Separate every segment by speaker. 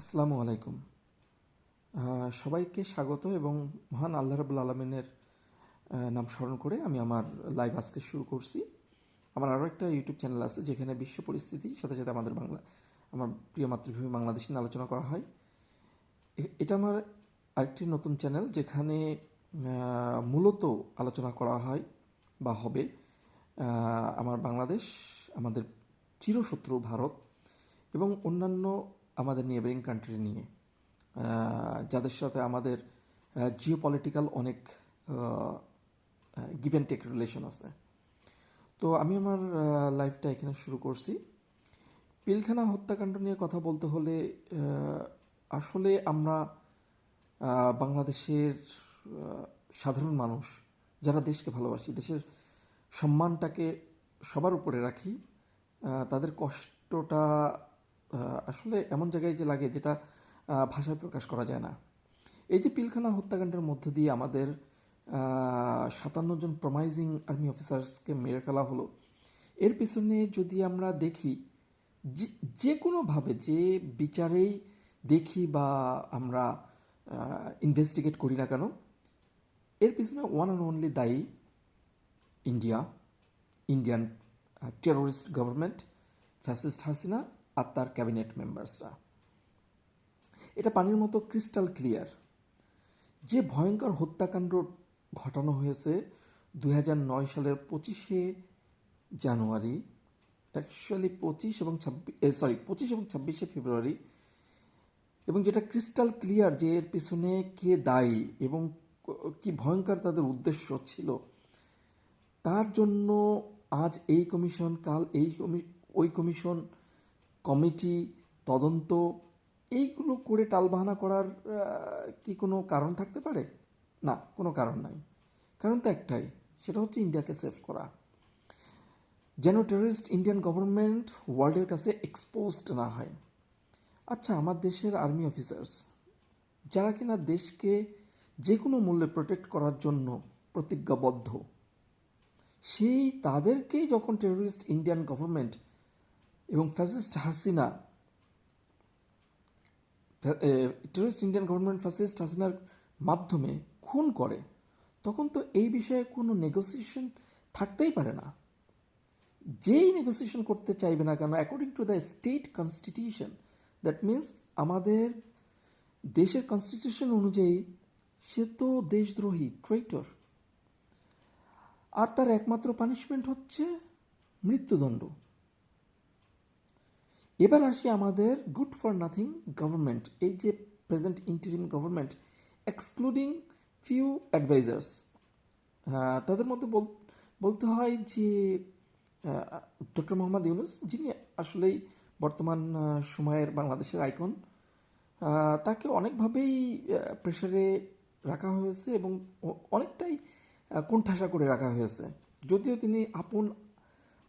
Speaker 1: আসসালামু আলাইকুম। সবাইকে স্বাগত এবং মহান আল্লাহ রাবুল আলমিনের নাম স্মরণ করে আমি আমার লাইভ আজকে শুরু করছি। আমার আরও একটা ইউটিউব চ্যানেল আছে যেখানে বিশ্ব পরিস্থিতি, সাথে সাথে আমাদের বাংলা, আমার প্রিয় মাতৃভূমি বাংলাদেশ নিয়ে আলোচনা করা হয়। এটা আমার আরেকটি নতুন চ্যানেল যেখানে মূলত আলোচনা করা হয় বা হবে আমার বাংলাদেশ, আমাদের চিরশত্রু ভারত এবং অন্যান্য আমাদের নিয়েবারিং কান্ট্রি নিয়ে যাদের সাথে আমাদের জিও পলিটিক্যাল অনেক গিভ অ্যান্ড টেক রিলেশন আছে। তো আমি আমার লাইফটা এখানে শুরু করছি। পিলখানা হত্যাকাণ্ড নিয়ে কথা বলতে হলে আসলে আমরা বাংলাদেশের সাধারণ মানুষ, যারা দেশকে ভালোবাসি, দেশের সম্মানটাকে সবার উপরে রাখি তাদের কষ্টটা আসলে এমন জায়গায় যে লাগে যেটা ভাষায় প্রকাশ করা যায় না। এই যে পিলখানা হত্যাকাণ্ডের মধ্য দিয়ে আমাদের সাতান্ন জন প্রমাইজিং আর্মি অফিসার্সকে মেরে ফেলা হলো, এর পিছনে যদি আমরা দেখি, যে কোনোভাবে যে বিচারেই দেখি বা আমরা ইনভেস্টিগেট করি না কেন, এর পিছনে ওয়ান অ্যান্ড অনলি দায়ী India Indian terrorist government fascist Hasina আর তার ক্যাবিনেট মেম্বার্সরা। এটা পানির মতো ক্রিস্টাল ক্লিয়ার। যে ভয়ঙ্কর হত্যাকাণ্ড ঘটানো হয়েছে দুই নয় সালের পঁচিশে জানুয়ারি অ্যাকচুয়ালি পঁচিশ এবং ছাব্বিশ সরি পঁচিশ এবং ছাব্বিশে ফেব্রুয়ারি, এবং যেটা ক্রিস্টাল ক্লিয়ার যে এর পিছনে কে দায়ী এবং কি ভয়ঙ্কর তাদের উদ্দেশ্য ছিল, তার জন্য আজ এই কমিশন, কাল এই কমি- ওই কমিশন কমিটি, তদন্ত, এইগুলো করে টালবাহানা করার কি কোনো কারণ থাকতে পারে? না, কোনো কারণ নাই। কারণ তো একটাই, সেটা হচ্ছে ইন্ডিয়াকে সেভ করা। যেন টেররিস্ট ইন্ডিয়ান গভর্নমেন্ট ওয়ার্ল্ডের কাছে এক্সপোজড না হয়। আচ্ছা আমার দেশের আর্মি অফিসার্স যারা কিনা দেশকে যে কোনো মূল্যে প্রোটেক্ট করার জন্য প্রতিজ্ঞাবদ্ধ, সেই তাদেরকেই যখন টেররিস্ট ইন্ডিয়ান গভর্নমেন্ট এবং fascist Hasina terrorist Indian government fascist হাসিনার মাধ্যমে খুন করে, তখন তো এই বিষয়ে কোনো নেগোসিয়েশন থাকতেই পারে না। যেই নেগোসিয়েশন করতে চাইবে না কেন according to the state constitution that means আমাদের দেশের কনস্টিটিউশন অনুযায়ী সে তো দেশদ্রোহী ট্রেটর আর তার একমাত্র পানিশমেন্ট হচ্ছে মৃত্যুদণ্ড। এবার আসি আমাদের গুড ফর নাথিং গভর্নমেন্ট এই যে present interim government excluding few advisors তাদের মধ্যে বল- বলতে হয় যে ডক্টর মোহাম্মদ ইউনুস, যিনি আসলেই বর্তমান সময়ের বাংলাদেশের আইকন তাকে অনেকভাবেই প্রেশারে রাখা হয়েছে এবং অনেকটাই কোণঠাসা করে রাখা হয়েছে। যদিও তিনি আপন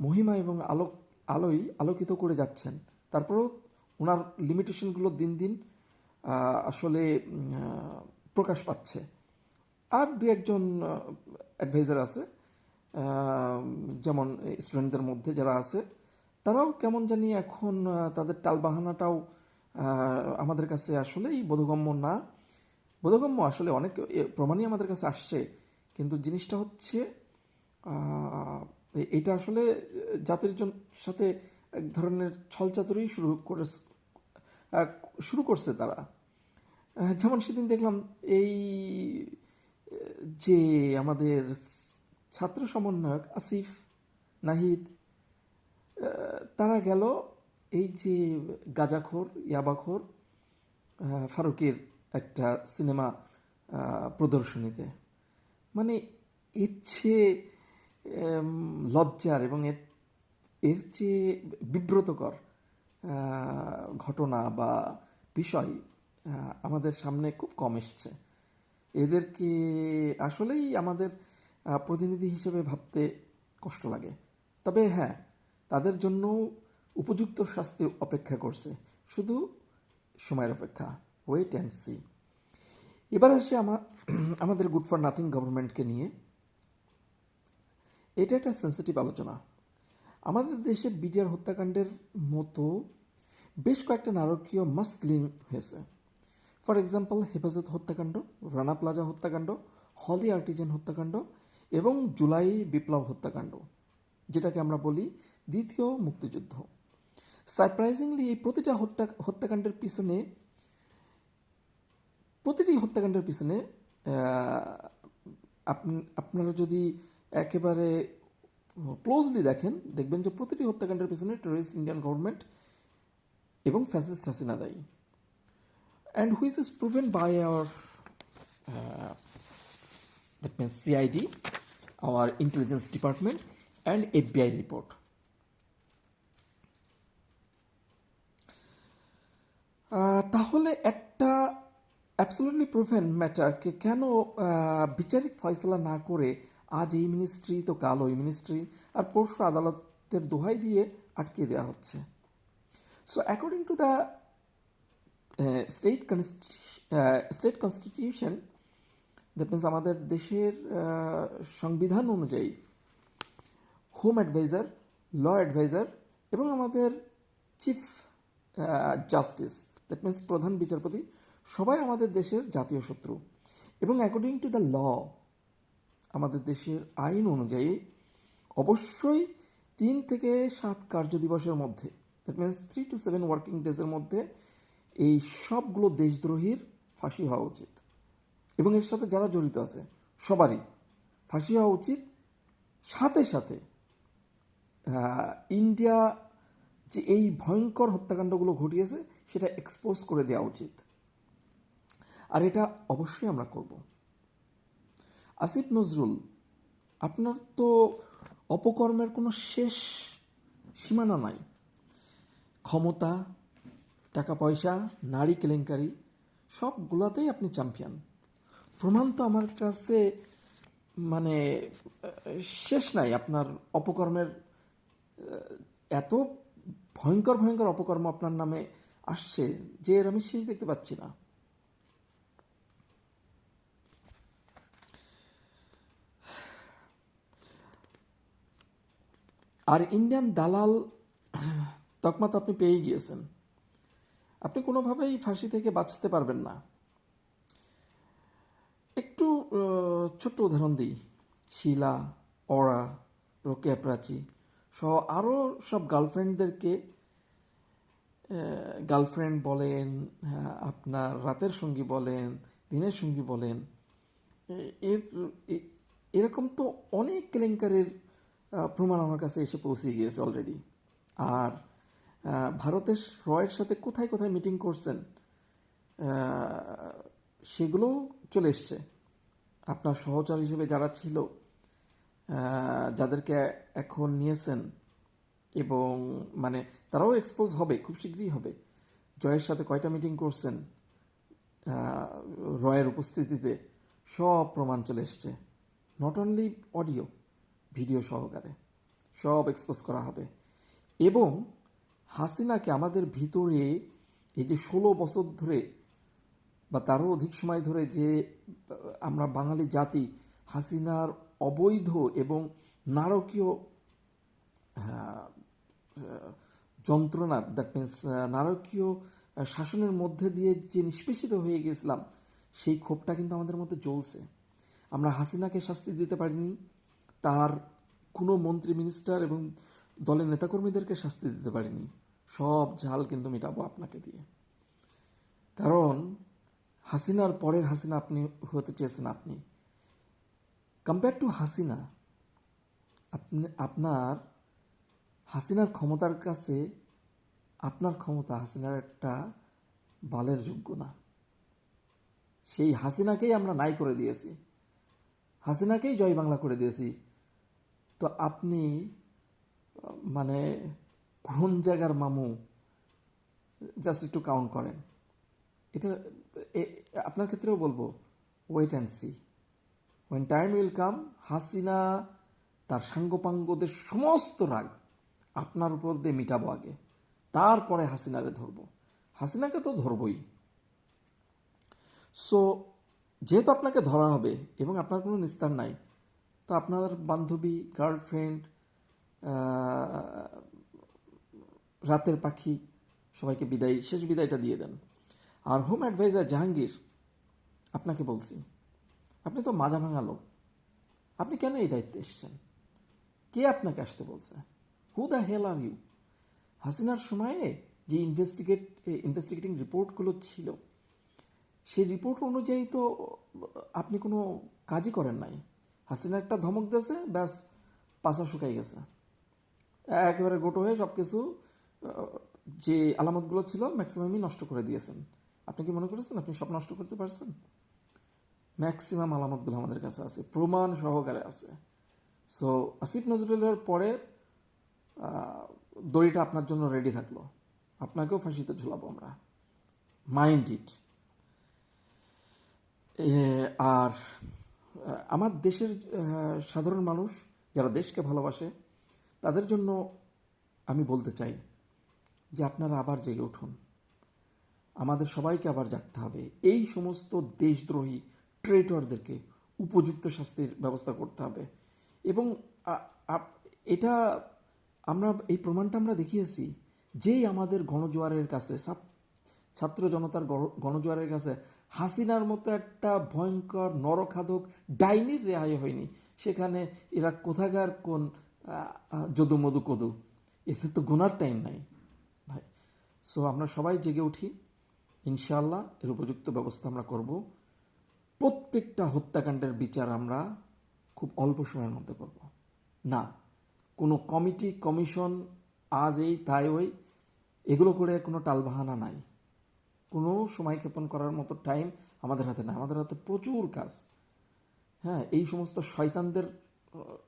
Speaker 1: মহিমা এবং আলোক আলোই আলোকিত করে যাচ্ছেন। তারপরেও ওনার লিমিটেশনগুলো দিন দিন আসলে প্রকাশ পাচ্ছে। আর দু একজন অ্যাডভাইজার আছে যেমন স্টুডেন্টদের মধ্যে যারা আছে, তারাও কেমন জানি এখন তাদের টালবাহানাটাও আমাদের কাছে আসলেই বোধগম্য না। বোধগম্য আসলে অনেক প্রমাণই আমাদের কাছে আসছে। কিন্তু জিনিসটা হচ্ছে এটা আসলে জাতির সাথে এক ধরনের ছলচাতুরি শুরু করে শুরু করছে তারা। যেমন সেদিন দেখলাম এই, যে আমাদের ছাত্র সমন্বয়ক আসিফ, নাহিদ তারা গেল এই যে গাজাখোর, ইয়াবাখোর ফারুকের একটা সিনেমা প্রদর্শনীতে। মানে চেয়ে লজ্জার এবং এর এর চেয়ে বিব্রতকর ঘটনা বা বিষয় আমাদের সামনে খুব কম এসছে। এদেরকে আসলেই আমাদের প্রতিনিধি হিসেবে ভাবতে কষ্ট লাগে। তবে হ্যাঁ তাদের জন্য উপযুক্ত শাস্তি অপেক্ষা করছে। শুধু সময়ের অপেক্ষা। ওয়েট অ্যান্ড সি এবার আসে আমার আমাদের গুড ফর নাথিং গভর্নমেন্টকে নিয়ে। এটা একটা সেন্সিটিভ আলোচনা। আমাদের দেশে বিডিআর হত্যাকাণ্ডের মতো বেশ কয়েকটা নারকীয় মাস ক্লিন হয়েছে। ফর এক্সাম্পল, হেফাজত হত্যাকাণ্ড, রানা প্লাজা হত্যাকাণ্ড, হলি আর্টিজেন হত্যাকাণ্ড এবং জুলাই বিপ্লব হত্যাকাণ্ড, যেটাকে আমরা বলি দ্বিতীয় মুক্তিযুদ্ধ। সারপ্রাইজিংলি, এই প্রতিটা হত্যা, হত্যাকাণ্ডের পিছনে, প্রতিটি হত্যাকাণ্ডের পিছনে আপ- আপনারা যদি একেবারে ক্লোজলি দেখেন দেখবেন যে প্রতিটি হত্যাকাণ্ডের পিছনে টেররিস্ট ইন্ডিয়ান গভর্নমেন্ট এবং ফ্যাসিস্ট হাসিনা দায়ী and which is proven by uh, that means CID, our intelligence department, and FBI report. তাহলে একটা অ্যাবসোলিউটলি প্রুভেন ম্যাটারকে কেন বিচারিক ফয়সলা না করে আজ এই মিনিস্ট্রি তো কাল ওই মিনিস্ট্রি আর পরশু আদালতের দোহাই দিয়ে আটকে দেওয়া হচ্ছে। So according to the state state constitution that means আমাদের দেশের সংবিধান অনুযায়ী হোম অ্যাডভাইজার ল অ্যাডভাইজার এবং আমাদের চিফ জাস্টিস দ্যাট মিনস প্রধান বিচারপতি, সবাই আমাদের দেশের জাতীয় শত্রু। এবং অ্যাকর্ডিং টু দ্য ল আমাদের দেশের আইন অনুযায়ী অবশ্যই তিন থেকে সাত কার্য দিবসের মধ্যে that means three to seven working ডেজের মধ্যে এই সবগুলো দেশদ্রোহীর ফাঁসি হওয়া উচিত। এবং এর সাথে যারা জড়িত আছে, সবারই ফাঁসি হওয়া উচিত। সাথে সাথে ইন্ডিয়া যে এই ভয়ঙ্কর হত্যাকাণ্ডগুলো ঘটিয়েছে, সেটা এক্সপোজ করে দেওয়া উচিত। আর এটা অবশ্যই আমরা করব। আসিফ নজরুল, আপনার তো অপকর্মের কোনো শেষ সীমানা নাই। ক্ষমতা টাকা পয়সা নারী কেলেঙ্কারি, সবগুলোতেই আপনি চ্যাম্পিয়ন। প্রমাণ তো আমার কাছে মানে শেষ নাই আপনার অপকর্মের এত ভয়ঙ্কর ভয়ঙ্কর অপকর্ম আপনার নামে আসছে, যে এর আমি শেষ দেখতে পাচ্ছি না। আর ইন্ডিয়ান দালাল, তকমা তো আপনি পেয়ে গিয়েছেন। আপনি কোনোভাবেই ফাঁসি থেকে বাঁচতে পারবেন না। একটু ছোট্ট উদাহরণ দিই। শিলা, অরা, রোকেয়া প্রাচী সহ আরও সব গার্লফ্রেন্ডদেরকে গার্লফ্রেন্ড বলেন আপনার রাতের সঙ্গী বলেন, দিনের সঙ্গী বলেন এর এরকম তো অনেক কেলেঙ্কারের প্রমাণ আমার কাছে এসে পৌঁছে গিয়েছে অলরেডি আর ভারতের রয়ের সাথে কোথায় কোথায় মিটিং করছেন আহ, সেগুলোও চলে এসছে। আপনার সহচর হিসেবে যারা ছিল যাদেরকে এখন নিয়েছেন এবং মানে তারাও এক্সপোজ হবে খুব শীঘ্রই হবে। জয়ের সাথে কয়টা মিটিং করছেন রয়ের উপস্থিতিতে সব প্রমাণ চলে এসছে। নট অনলি অডিও ভিডিও সহকারে। সব এক্সপোজ করা হবে। এবং হাসিনাকে আমাদের ভিতরে এই যে ষোলো বছর ধরে বা তারও অধিক সময় ধরে যে আমরা বাঙালি জাতি হাসিনার অবৈধ এবং নারকীয় আহ, যন্ত্রণার দ্যাট মিন্স নারকীয় শাসনের মধ্যে দিয়ে যে নিষ্পেষিত হয়ে গেছিলাম সেই ক্ষোভটা কিন্তু আমাদের মধ্যে জ্বলছে। আমরা হাসিনাকে শাস্তি দিতে পারিনি। তার কোনো মন্ত্রী মিনিস্টার এবং দলের নেতাকর্মীদেরকে শাস্তি দিতে পারিনি। সব ঝাল কিন্তু মেটাবো আপনাকে দিয়ে। কারণ হাসিনার পরের হাসিনা আপনি হতে চেয়েছেন আপনি। কম্পেয়ার টু হাসিনা, আপনি, আপনার হাসিনার ক্ষমতার কাছে আপনার ক্ষমতা হাসিনার একটা বালের যোগ্য না। সেই হাসিনাকেই আমরা নাই করে দিয়েছি। হাসিনাকেই জয় বাংলা করে দিয়েছি। তো আপনি মানে কোন জায়গার মামু? জাস্ট একটু কাউন্ট করেন। এটা আপনার ক্ষেত্রেও বলব wait and see when time will come Hasina, তার সাঙ্গপাঙ্গদের সমস্ত রাগ আপনার উপর দিয়ে মিটাবো আগে। তারপরে হাসিনারে ধরবো। হাসিনাকে তো ধরবই। সো যেহেতু আপনাকে ধরা হবে এবং আপনার কোনো নিস্তার নাই তো আপনার বান্ধবী গার্লফ্রেন্ড রাতের পাখি সবাইকে বিদায়, শেষ বিদায়টা দিয়ে দেন। আর হোম অ্যাডভাইজার জাহাঙ্গীর, আপনাকে বলছি, আপনি তো মাজা ভাঙা লোক। আপনি কেন এই দায়িত্বে এসেছেন? কে আপনাকে আসতে বলছে? Who the hell are you হাসিনার সময়ে যে ইনভেস্টিগেট ইনভেস্টিগেটিং রিপোর্টগুলো ছিল, সেই রিপোর্ট অনুযায়ী তো আপনি কোনো কাজই করেন নাই। হাসিনা একটা ধমক দিয়েছে, ব্যাস পাশা শুকাই গেছে। একেবারে গোটো হয়ে সব কিছু যে আলামতগুলো ছিল ম্যাক্সিমামই নষ্ট করে দিয়েছেন। আপনি কি মনে করেছেন? আপনি সব নষ্ট করতে পারছেন? ম্যাক্সিমাম আলামতগুলো আমাদের কাছে আছে, প্রমাণ সহকারে আছে। সো আসিফ নজরুলের পরে দড়িটা আপনার জন্য রেডি থাকল। আপনাকেও ফাঁসিতে ঝুলাবো আমরা। মাইন্ড ইট আর আমার দেশের সাধারণ মানুষ যারা দেশকে ভালোবাসে, তাদের জন্য আমি বলতে চাই যে আপনারা আবার জেগে উঠুন। আমাদের সবাইকে আবার জাগতে হবে। এই সমস্ত দেশদ্রোহী, ট্রেটরদেরকে উপযুক্ত শাস্তির ব্যবস্থা করতে হবে। এবং এটা আমরা, এই প্রমাণটা আমরা দেখিয়েছি, যেই আমাদের গণজোয়ারের কাছে ছাত্র ছাত্র জনতার গণ- গণজোয়ারের কাছে হাসিনার মতো একটা ভয়ঙ্কর নরখাদক ডাইনির রেহাই হয়নি। সেখানে এরা কোথাকার কোন যদু মধু কদু? এতে তো গোনার টাইম নাই ভাই। সো আমরা সবাই জেগে উঠি। ইনশাআল্লাহ এর উপযুক্ত ব্যবস্থা আমরা করব। প্রত্যেকটা হত্যাকাণ্ডের বিচার আমরা খুব অল্প সময়ের মধ্যে করব। না, কোনো কমিটি, কমিশন আজ এই, তাই ওই, এগুলো করে কোনো টালবাহানা নাই। কোনো সময় ক্ষেপণ করার মতো টাইম আমাদের হাতে নাই। আমাদের হাতে প্রচুর কাজ। হ্যাঁ এই সমস্ত শয়তানদের,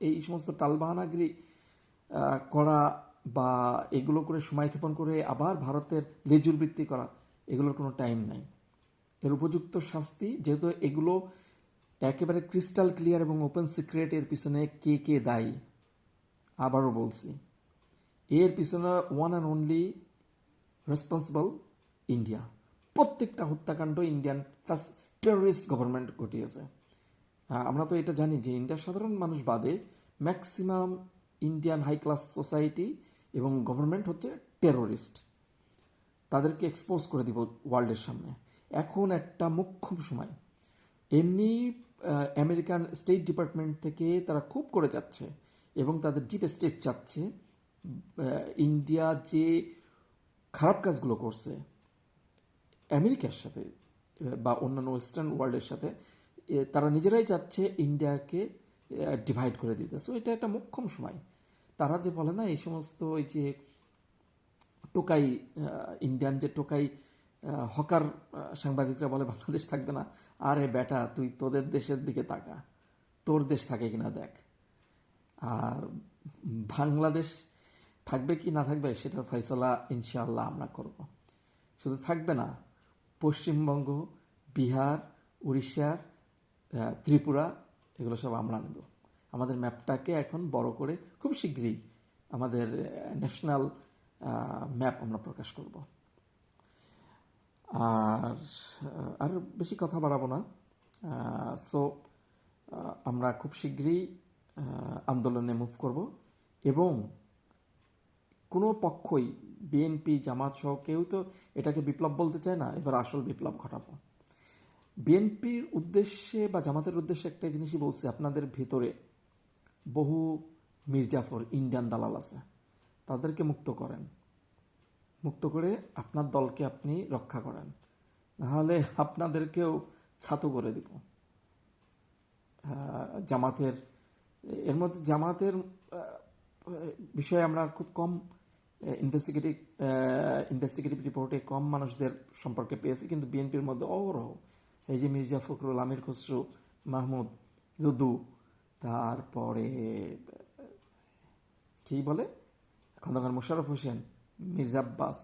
Speaker 1: এই সমস্ত টালবাহানাগিরি করা বা এগুলো করে সময় ক্ষেপণ করে আবার ভারতের লেজুর বৃত্তি করা, এগুলোর কোনো টাইম নাই। এর উপযুক্ত শাস্তি, যেহেতু এগুলো একেবারে ক্রিস্টাল ক্লিয়ার এবং ওপেন সিক্রেট এর পিছনে কে কে দায়ী, আবারও বলছি। এর পিছনে one and only responsible India প্রত্যেকটা হত্যাকাণ্ড ইন্ডিয়ান ফার্স্ট টেররিস্ট গভর্নমেন্ট ঘটিয়েছে। আহ, আমরা তো এটা জানি যে ইন্ডিয়ার সাধারণ মানুষ বাদে maximum Indian high class society এবং গভর্নমেন্ট হচ্ছে টেররিস্ট তাদেরকে এক্সপোজ করে দিব ওয়ার্ল্ডের সামনে। এখন একটা মুখ্যম সময়। এমনি আমেরিকান স্টেট ডিপার্টমেন্ট থেকে তারা খুব করে যাচ্ছে এবং তাদের ডিপ স্টেট চাচ্ছে ইন্ডিয়া যে খারাপ কাজগুলো করছে আমেরিকার সাথে বা অন্যান্য ওয়েস্টার্ন ওয়ার্ল্ডের সাথে তারা নিজেরাই যাচ্ছে ইন্ডিয়াকে ডিভাইড করে দিতে। সো এটা একটা মোক্ষম সময়। তারা যে বলে না, এই সমস্ত ওই যে টোকাই ইন্ডিয়ান যে টোকাই হকার সাংবাদিকরা বলে, বাংলাদেশ থাকবে না। আরে বেটা, তুই তোদের দেশের দিকে তাকা। তোর দেশ থাকে কিনা দেখ। আর বাংলাদেশ থাকবে কি না থাকবে, সেটার ফয়সলা ইনশাআল্লাহ আমরা করব। শুধু থাকবে না পশ্চিমবঙ্গ, বিহার উড়িষ্যার ত্রিপুরা, এগুলো সব আমরা নেব। আমাদের ম্যাপটাকে এখন বড় করে খুব শীঘ্রই আমাদের ন্যাশনাল ম্যাপ আমরা প্রকাশ করব। আর আর বেশি কথা বাড়াবো না। সো আমরা খুব শীঘ্রই আন্দোলনে মুভ করব এবং কোনো পক্ষই বিএনপি, জামাত সহ কেউ তো এটাকে বিপ্লব বলতে চায় না, এবার আসল বিপ্লব ঘটাবো। বিএনপির উদ্দেশ্যে বা জামাতের উদ্দেশ্যে একটা জিনিসই বলছি, আপনাদের ভিতরে বহু মির্জাফর, ইন্ডিয়ান দালাল আছে, তাদেরকে মুক্ত করেন। মুক্ত করে আপনার দলকে আপনি রক্ষা করেন। নাহলে আপনাদেরকেও ছাতু করে দিব। জামাতের, এর মধ্যে জামাতের বিষয়ে আমরা খুব কম ইনভেস্টিগেটিভ ইনভেস্টিগেটিভ রিপোর্টে কম মানুষদের সম্পর্কে পেয়েছি, কিন্তু বিএনপির মধ্যে অহরহ এই যে মির্জা ফখরুল, আমির খসরু, মাহমুদ যদু, তারপরে কি বলে? খন্দকার মোশাররফ হোসেন, মির্জা আব্বাস,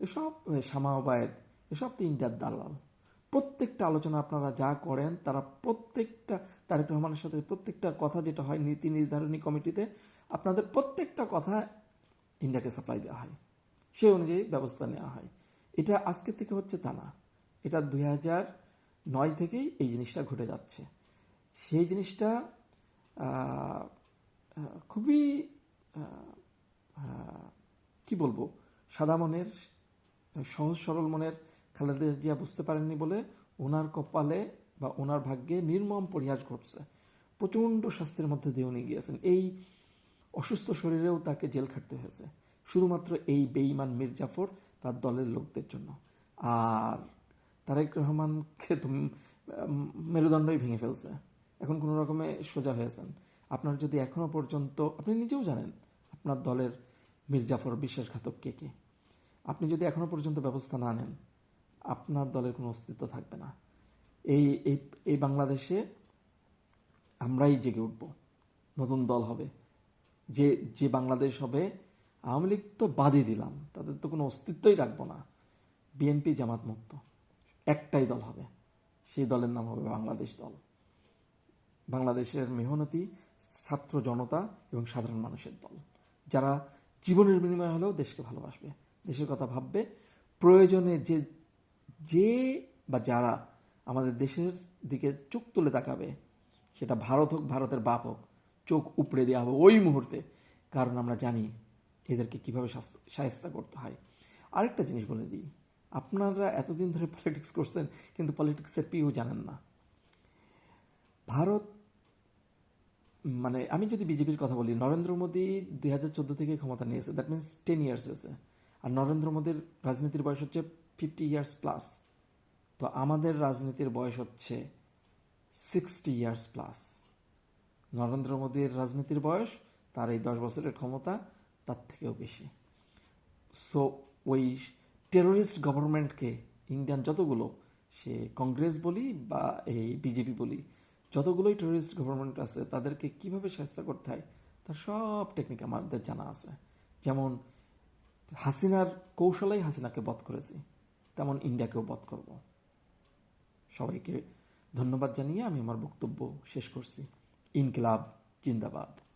Speaker 1: এসব শামা ওবায়েদ, এসব তো ইন্ডিয়ার দালাল। প্রত্যেকটা আলোচনা আপনারা যা করেন, তারা প্রত্যেকটা, তারেক রহমানের সাথে প্রত্যেকটা কথা যেটা হয় নীতি নির্ধারণী কমিটিতে, আপনাদের প্রত্যেকটা কথা ইন্ডিয়াকে সাপ্লাই দেওয়া হয়। সেই অনুযায়ী ব্যবস্থা নেওয়া হয়। এটা আজকে থেকে হচ্ছে তা না। এটা দুই হাজার নয় থেকেই এই জিনিসটা ঘটে যাচ্ছে। সেই জিনিসটা খুবই কি বলব? সাদা মনের, সহজ সরল মনের খালেদা জিয়া বুঝতে পারেননি বলে ওনার কপালে বা ওনার ভাগ্যে নির্মম পরিহাস ঘটছে। প্রচণ্ড শাস্তির মধ্যে দিয়ে উনি গিয়েছেন। এই অসুস্থ শরীরেও তাকে জেল খাটতে হয়েছে। শুধুমাত্র এই বেঈমান মীর জাফর তার দলের লোকদের জন্য। আর তারেক রহমানকে মেরুদণ্ডই ভেঙে ফেলছে। এখন কোনো রকমে সোজা হয়েছেন আপনার যদি এখনও পর্যন্ত, আপনি নিজেও জানেন আপনার দলের মীর জাফর বিশ্বাসঘাতক কে কে। আপনি যদি এখনও পর্যন্ত ব্যবস্থা না নেন, আপনার দলের কোনো অস্তিত্ব থাকবে না। এই এই বাংলাদেশে আমরাই জেগে উঠব। নতুন দল হবে। যে যে বাংলাদেশ হবে, আওয়ামী লীগ তো বাদই দিলাম। তাদের তো কোনো অস্তিত্বই রাখব না। বিএনপি জামাত মুক্ত। একটাই দল হবে। সেই দলের নাম হবে বাংলাদেশ দল। বাংলাদেশের মেহনতি, ছাত্র জনতা এবং সাধারণ মানুষের দল। যারা জীবনের বিনিময় হলেও দেশকে ভালোবাসবে। দেশের কথা ভাববে। প্রয়োজনে যে যে বা যারা আমাদের দেশের দিকে চোখ তুলে তাকাবে, সেটা ভারত হোক, ভারতের বাপ হোক চোখ উপড়ে দেওয়া হবে ওই মুহূর্তে। কারণ আমরা জানি এদেরকে কীভাবে সাহায্য করতে হয়। আরেকটা জিনিস বলে দিই, আপনারা এতদিন ধরে পলিটিক্স করছেন, কিন্তু পলিটিক্সের পিও জানেন না। ভারত মানে আমি যদি বিজেপির কথা বলি, নরেন্দ্র মোদী দুই হাজার চোদ্দ থেকে ক্ষমতা নিয়েছে দ্যাট মিনস টেন ইয়ার্স হয়েছে আর নরেন্দ্র মোদীর রাজনীতির বয়স হচ্ছে ফিফটি ইয়ার্স প্লাস তো আমাদের রাজনীতির বয়স হচ্ছে সিক্সটি ইয়ার্স প্লাস নরেন্দ্র মোদীর রাজনীতির বয়স, তার এই দশ বছরের ক্ষমতা তার থেকেও বেশি। সো ওই টেরোরিস্ট গভর্নমেন্টকে ইন্ডিয়ান যতগুলো, সে কংগ্রেস বলি বা এই বিজেপি বলি, যতগুলোই টেরোরিস্ট গভর্নমেন্ট আছে, তাদেরকে কীভাবে সাহায্য করতে হয়, তার সব টেকনিক আমাদের জানা আছে। যেমন, হাসিনার কৌশলেই হাসিনাকে বধ করেছি, তেমন ইন্ডিয়াকেও বধ করব। সবাইকে ধন্যবাদ জানিয়ে আমি আমার বক্তব্য শেষ করছি। इनकलाब जिंदाबाद।